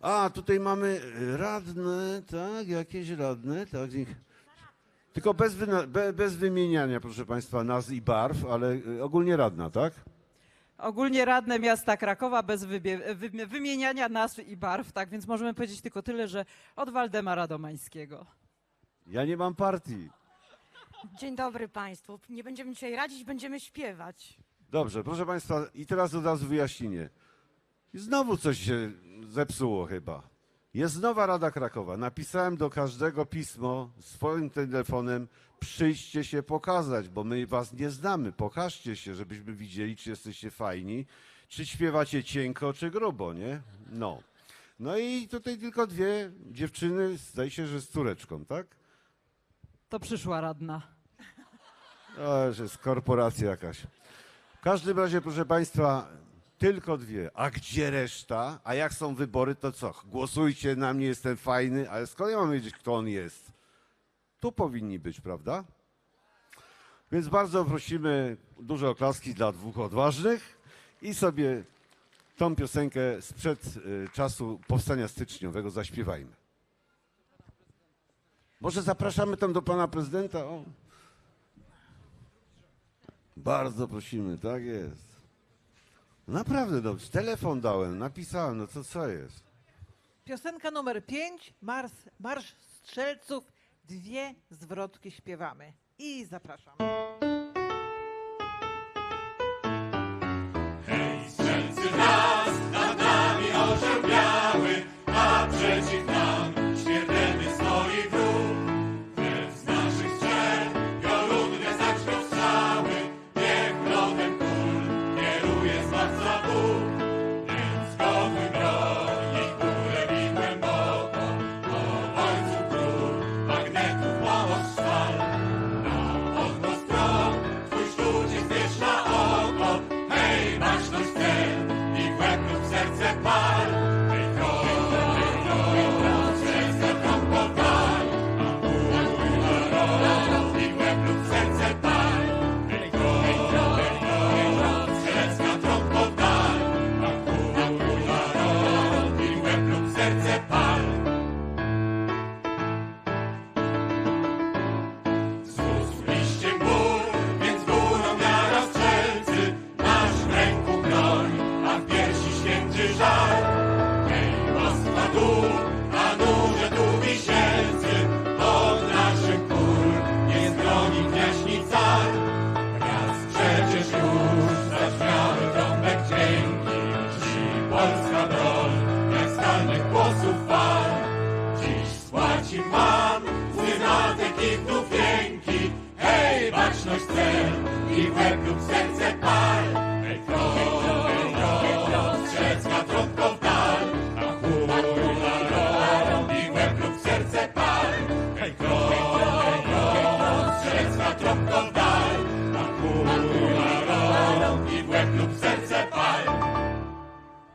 A, tutaj mamy radne, tak, jakieś radne, tak. Tylko bez, wyna- be, bez wymieniania, proszę Państwa, nazw i barw, ale y, ogólnie radna, tak? Ogólnie radne miasta Krakowa bez wybie- wy- wymieniania nazw i barw, tak więc możemy powiedzieć tylko tyle, że od Waldemara Domańskiego. Ja nie mam partii. Dzień dobry Państwu. Nie będziemy dzisiaj radzić, będziemy śpiewać. Dobrze, proszę Państwa, i teraz od razu wyjaśnienie. I znowu coś się zepsuło chyba. Jest nowa Rada Krakowa. Napisałem do każdego pismo swoim telefonem, przyjdźcie się pokazać, bo my was nie znamy. Pokażcie się, żebyśmy widzieli, czy jesteście fajni, czy śpiewacie cienko, czy grubo, nie? No. No i tutaj tylko dwie dziewczyny, zdaje się, że z córeczką, tak? To przyszła radna. O, że jest korporacja jakaś. W każdym razie, proszę Państwa, tylko dwie. A gdzie reszta? A jak są wybory, to co? Głosujcie na mnie, jestem fajny, ale skąd ja mam wiedzieć, kto on jest? Tu powinni być, prawda? Więc bardzo prosimy duże oklaski dla dwóch odważnych i sobie tą piosenkę sprzed y, czasu powstania styczniowego zaśpiewajmy. Może zapraszamy tam do pana prezydenta? O. Bardzo prosimy, tak jest. Naprawdę dobrze. Telefon dałem, napisałem, no to co jest? Piosenka numer 5, Marsz, Marsz Strzelców, dwie zwrotki śpiewamy. I zapraszam. Baczność cel i w łeb lub serce pal. Serce Hej, moskwa dół, a nurze tu wisielcy, pod naszym kul jest broni kniaźni car. Przecież już zabrzmiały trąbek dźwięki, ci polska broń, jak skalnych głosów. Dziś spłaci pan synatek i wnów jęki. Hej, baczność cel i w łeb lub serce